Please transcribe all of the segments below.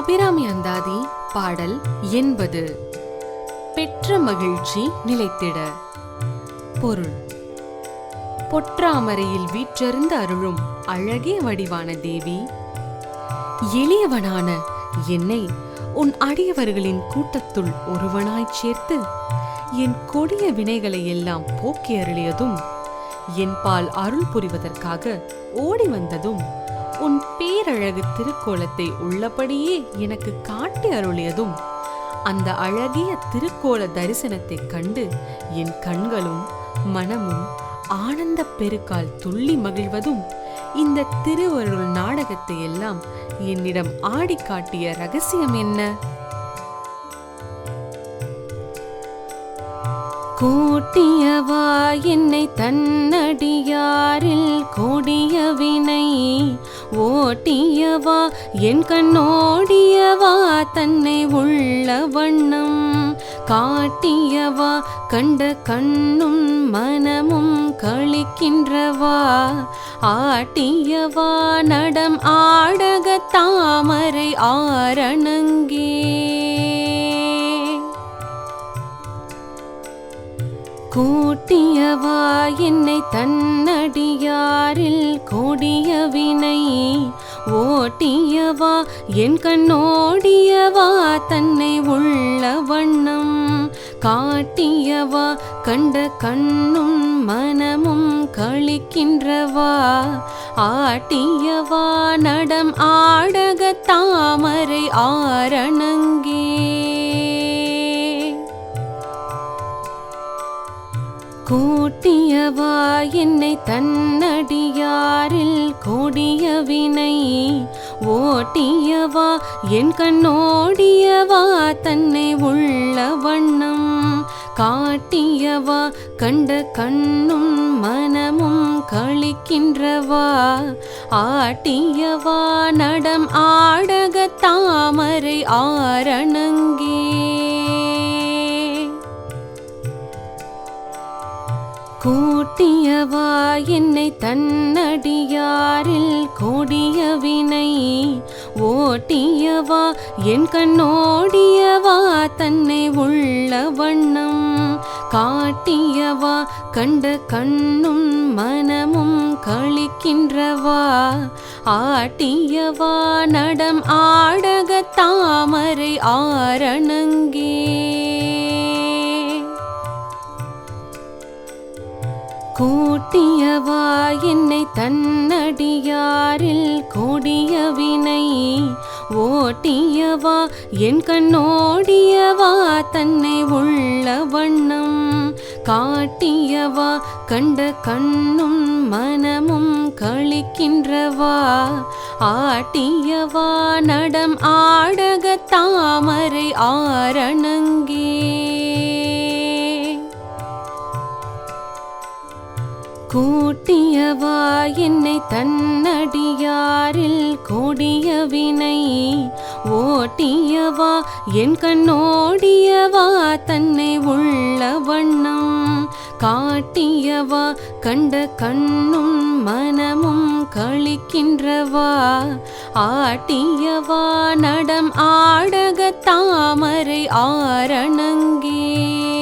அபிராமி அந்தாதி பாடல் எண்பது. பெற்ற மகிழ்ச்சி நிலைத்திட. பொருள். பொற்றாமரையில் வீற்றறிந்து அருளும் அழகிய வடிவான தேவி. எளியவனான என்னை உன் அடியவர்களின் கூட்டத்துள் ஒருவனாய்ச் சேர்த்து என் கொடிய வினைகளை எல்லாம் போக்கி அருளியதும் என் பால் அருள் புரிவதற்காக ஓடி வந்ததும் உன் பேரழகு திருக்கோலத்தை உள்ளபடியே எனக்கு காட்டி அருளியதும் அந்த அழகிய திருக்கோல தரிசனத்தைக் கண்டு என் கண்களும் மனமும் ஆனந்த பெருக்கால் துள்ளி மகிழ்வதும் இந்த திருவருள் நாடகத்தை எல்லாம் என்னிடம் ஆடி காட்டிய ரகசியம் என்ன? கூட்டியவா என்னை தன்னடியாரில் கொடிய வினை ஓட்டியவா என் கண்ணோடியவா தன்னை உள்ள வண்ணம் காட்டியவா கண்ட கண்ணும் மனமும் கழிக்கின்றவா ஆட்டியவா நடம் ஆடக தாமரை ஆரணங்கே. கூட்டியவா என்னை தன்னடியாரில் கூடிய வினை? ஓட்டியவா என் கண்ணோடியவா தன்னை உள்ள வண்ணம்? காட்டியவா கண்ட கண்ணும் மனமும் கழிக்கின்றவா ஆட்டியவா நடம் ஆடக தாமரை ஆரணங்கே? கூட்டியவா என்னை தன்னடியாரில் கொடிய வினை. ஓட்டியவா என் கண்ணோடியவா தன்னை உள்ள வண்ணம். காட்டியவா கண்ட கண்ணும் மனமும் கழிக்கின்றவா ஆட்டியவா நடம் ஆடக தாமரை ஆரணங்கே. கூட்டியவா? என்னை தன்னடியாரில் கொடிய வினை ஓட்டியவா? என் கண்ணோடியவா? தன்னை உள்ள வண்ணம் காட்டியவா? கண்ட கண்ணும் மனமும் கழிக்கின்றவா ஆட்டியவா? நடம் ஆடக தாமரை ஆரணங்கே கூட்டியவா என்னை தன்னடியாரில் கொடிய வினை ஓட்டியவா? என் கண்ணோடியவா? தன்னை உள்ள வண்ணம் காட்டியவா? கண்ட கண்ணும் மனமும் கழிக்கின்றவா? ஆட்டியவா? நடம் ஆடக தாமரை ஆரணங்கே கூட்டியவா என்னை தன்னடியாரில் கொடிய வினை? ஓட்டியவா என் கண்ணோடியவா தன்னை உள்ள வண்ணம்? காட்டியவா கண்ட கண்ணும் மனமும் கழிக்கின்றவா ஆட்டியவா நடம் ஆடக தாமரை ஆரணங்கே?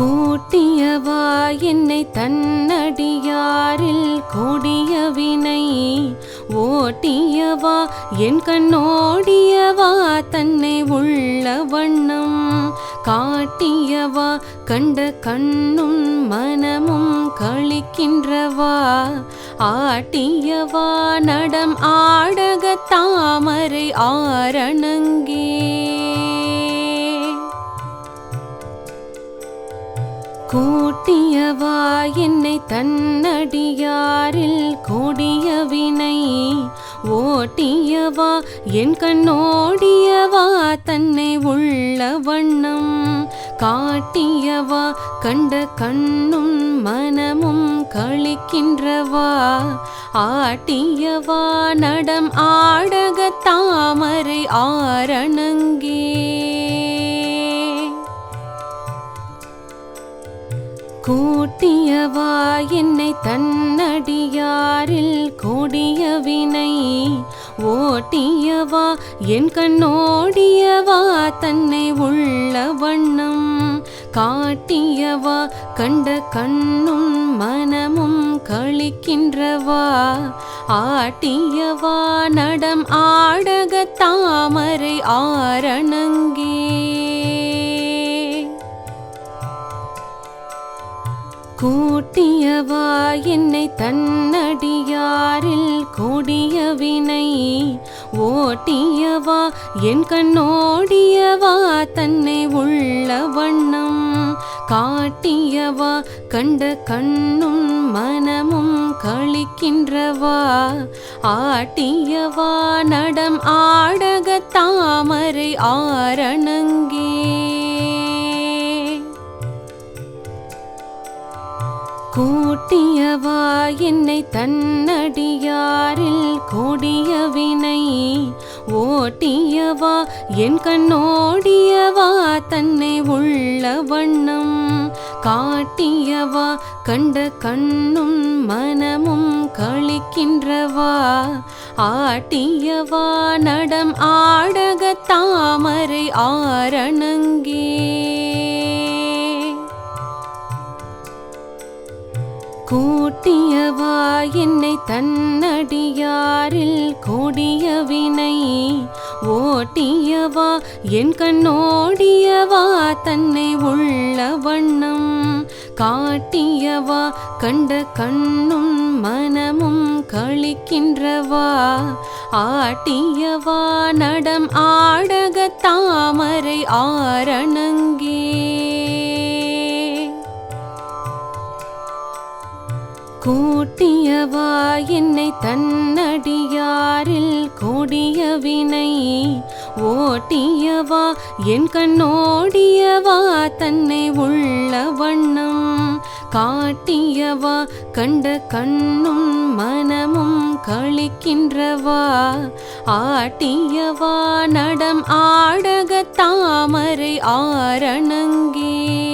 கூட்டியவா? என்னை தன்னடியாரில் கொடிய வினை ஓட்டியவா? என் கண்ணோடியவா? தன்னை உள்ள வண்ணம் காட்டியவா? கண்ட கண்ணும் மனமும் கழிக்கின்றவா? ஆட்டியவா? நடம் ஆடக தாமரை ஆரணங்கே. கூட்டியவா? என்னை தன்னடியாரில் கொடிய வினை ஓட்டியவா? என் கண்ணோடியவா? தன்னை உள்ள வண்ணம் காட்டியவா? கண்ட கண்ணும் மனமும் கழிக்கின்றவா? ஆட்டியவா? நடம் ஆடக தாமரை ஆரணங்கே. கூட்டியவா? என்னை தன்னடியாரில் கூடிய வினை ஓட்டியவா? என் கண்ணோடியவா? தன்னை உள்ள வண்ணம் காட்டியவா? கண்ட கண்ணும் மனமும் கழிக்கின்றவா? ஆட்டியவா? நடம் ஆடக தாமரை ஆரணங்கே கூட்டியவா? என்னை தன்னடியாரில் கொடிய வினை ஓட்டியவா? என் கண்ணோடியவா? தன்னை உள்ள வண்ணம் காட்டியவா? கண்ட கண்ணும் மனமும் கழிக்கின்றவா ஆட்டியவா? நடம் ஆடக தாமரை ஆரணங்கே கூட்டியவா? என்னை தன்னடியாரில் கொடிய வினை ஓட்டியவா? என் கண்ணோடியவா? தன்னை உள்ள வண்ணம் காட்டியவா? கண்ட கண்ணும் மனமும் கழிக்கின்றவா ஆட்டியவா? நடம் ஆடக தாமரை ஆரணங்கே கூட்டியவா? என்னை தன்னடியாரில் கொடிய வினை ஓட்டியவா? என் கண்ணோடியவா? தன்னை உள்ள வண்ணம் காட்டியவா? கண்ட கண்ணும் மனமும் கழிக்கின்றவா? ஆட்டியவா? நடம் ஆடக தாமரை ஆரணங்கே. கூட்டியவா என்னை தன்னடியாரில் கொடிய வினை? ஓட்டியவா என் கண்ணோடியவா தன்னை உள்ள வண்ணம்? காட்டியவா கண்ட கண்ணும் மனமும் கழிக்கின்றவா ஆட்டியவா நடம் ஆடக தாமரை ஆரணங்கே?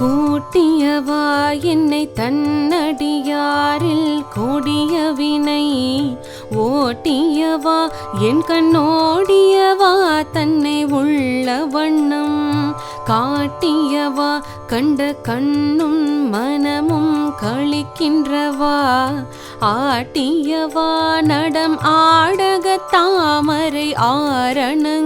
கூட்டியவா? என்னை தன்னடியாரில் கொடிய வினை. ஓட்டியவா? என் கண்ணோடியவா? தன்னை உள்ள வண்ணம் காட்டியவா? கண்ட கண்ணும் மனமும் கழிக்கின்றவா? ஆட்டியவா? நடம் ஆடக தாமரை ஆரணங்கே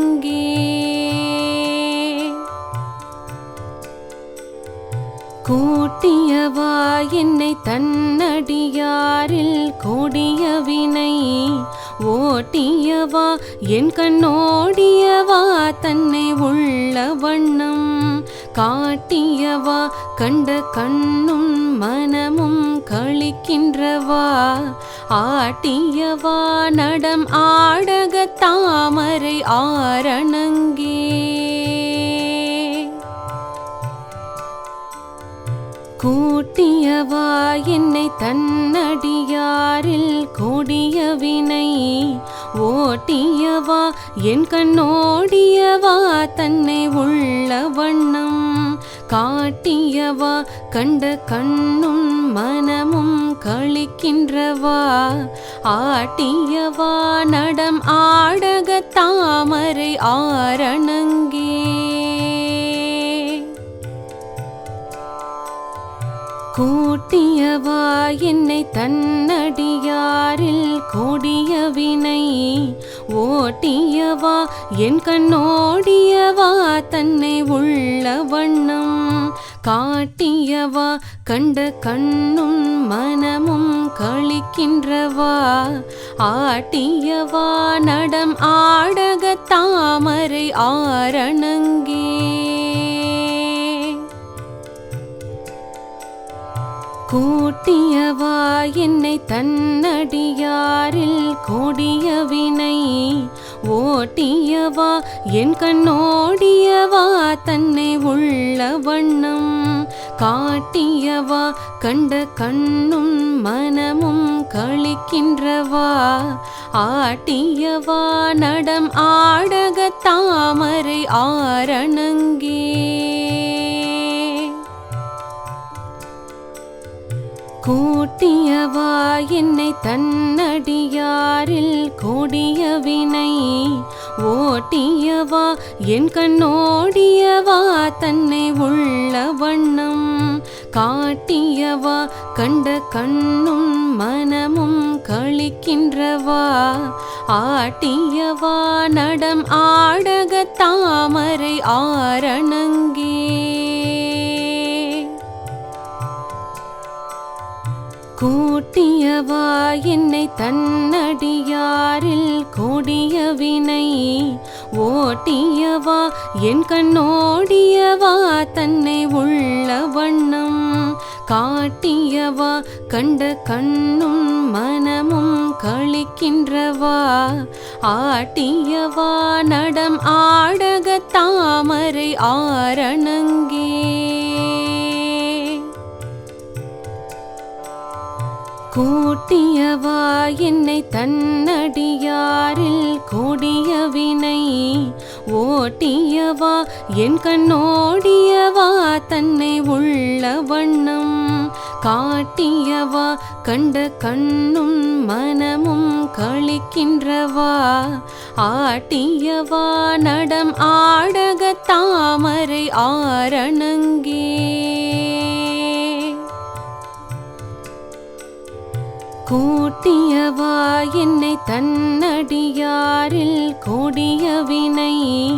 கூட்டியவா என்னை தன்னடியாரில் கொடிய வினை? ஓட்டியவா என் கண்ணோடியவா தன்னை உள்ள வண்ணம்? காட்டியவா கண்ட கண்ணும் மனமும் கழிக்கின்றவா ஆட்டியவா நடம் ஆடக தாமரை ஆரணங்கே? கூட்டியவா என்னை தன்னடியாரில் கொடிய வினை. ஓட்டியவா என் கண்ணோடியவா தன்னை உள்ள வண்ணம். காட்டியவா கண்ட கண்ணும் மனமும் கழிக்கின்றவா ஆட்டியவா நடம் ஆடக தாமரை ஆரணங்கே. கூட்டியவா என்னை தன்னடியாரில் கூடிய வினை? ஓட்டியவா என் கண்ணோடியவா தன்னை உள்ள வண்ணம்? காட்டியவா கண்ட கண்ணும் மனமும் கழிக்கின்றவா ஆட்டியவா நடம் ஆடக தாமரை ஆரணங்கே? கூட்டியவா? என்னை தன்னடியாரில் கொடிய வினை ஓட்டியவா? என் கண்ணோடியவா? தன்னை உள்ள வண்ணம் காட்டியவா? கண்ட கண்ணும் மனமும் கழிக்கின்றவா ஆட்டியவா? நடம் ஆடக தாமரை ஆரணங்கே. கூட்டியவா என்னை தன்னடியாரில் கொடிய வினை? ஓட்டியவா என் கண்ணோடியவா தன்னை உள்ள வண்ணம்? காட்டியவா கண்ட கண்ணும் மனமும் கழிக்கின்றவா? ஆட்டியவா நடம் ஆடக தாமரை ஆரணங்கே? கூட்டியவா? என்னை தன்னடியாரில் கொடிய வினை ஓட்டியவா? என் கண்ணோடியவா? தன்னை உள்ள வண்ணம் காட்டியவா? கண்ட கண்ணும் மனமும் கழிக்கின்றவா ஆட்டியவா? நடம் ஆடக தாமரை ஆரணங்கே. கூட்டியவா? என்னை தன்னடியாரில் கூடிய வினை. ஓட்டியவா? என் கண்ணோடியவா? தன்னை உள்ள வண்ணம் காட்டியவா? கண்ட கண்ணும் மனமும் கழிக்கின்றவா? ஆட்டியவா? நடம் ஆடக தாமரை ஆரணங்கே. கூட்டியவா? என்னை தன்னடியாரில் கொடிய வினை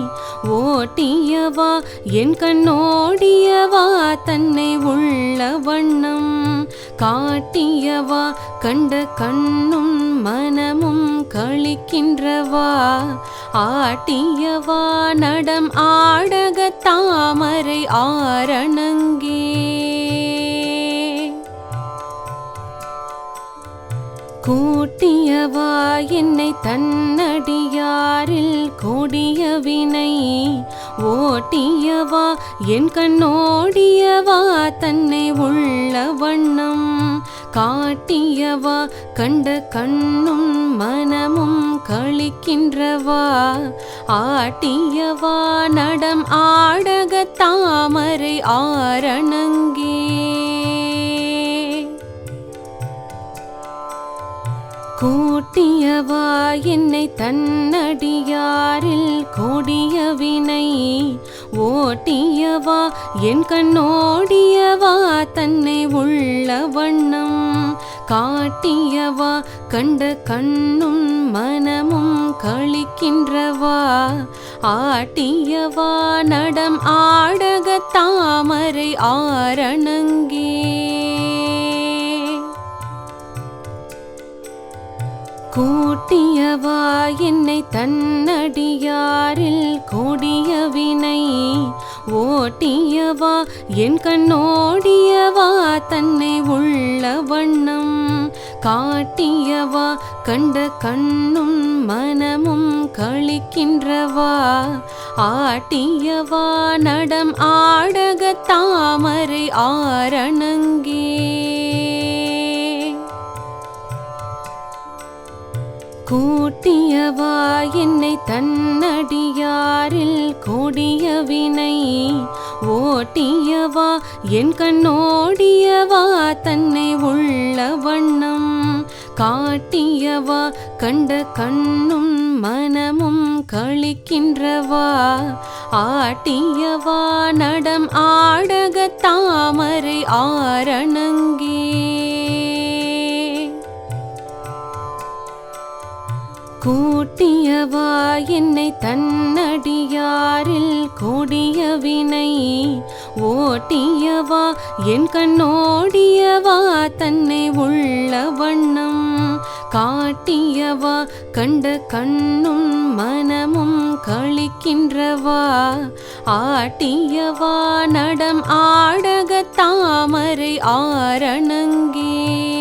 ஓட்டியவா? என் கண்ணோடியவா? தன்னை உள்ள வண்ணம் காட்டியவா? கண்ட கண்ணும் மனமும் கழிக்கின்றவா ஆட்டியவா? நடம் ஆடக தாமரை ஆரணங்கே. கூட்டியவா என்னை தன்னடியாரில் கொடிய வினை. ஓட்டியவா என் கண்ணோடியவா தன்னை உள்ள வண்ணம். காட்டியவா கண்ட கண்ணும் மனமும் கழிக்கின்றவா ஆட்டியவா நடம் ஆடக தாமரை ஆரணங்கே. கூட்டியவா என்னை தன்னடியாரில் கோடிய வினை? ஓட்டியவா என் கண்ணோடியவா தன்னை உள்ள வண்ணம்? காட்டியவா கண்ட கண்ணும் மனமும் கழிக்கின்றவா ஆட்டியவா நடம் ஆடக தாமரை ஆரணங்கே? கூட்டியவா என்னை தன்னடியாரில் கொடிய வினை ஓட்டியவா? என் கண்ணோடியவா? தன்னை உள்ள வண்ணம் காட்டியவா? கண்ட கண்ணும் மனமும் கழிக்கின்றவா? ஆட்டியவா? நடம் ஆடக தாமரை ஆ கூட்டியவா என்னை தன்னடியாரில் கொடிய வினை. ஓட்டியவா என் கண்ணோடியவா தன்னை உள்ள வண்ணம். காட்டியவா கண்ட கண்ணும் மனமும் கழிக்கின்றவா. ஆட்டியவா நடம் ஆடக தாமரை ஆரணங்கே. கூ கூட்டியவா என்னை தன்னடியாரில் கொடிய வினை ஓட்டியவா? என் கண்ணோடியவா? தன்னை உள்ள வண்ணம் காட்டியவா? கண்ட கண்ணும் மனமும் கழிக்கின்றவா ஆட்டியவா? நடம் ஆடக தாமரை ஆரணங்கே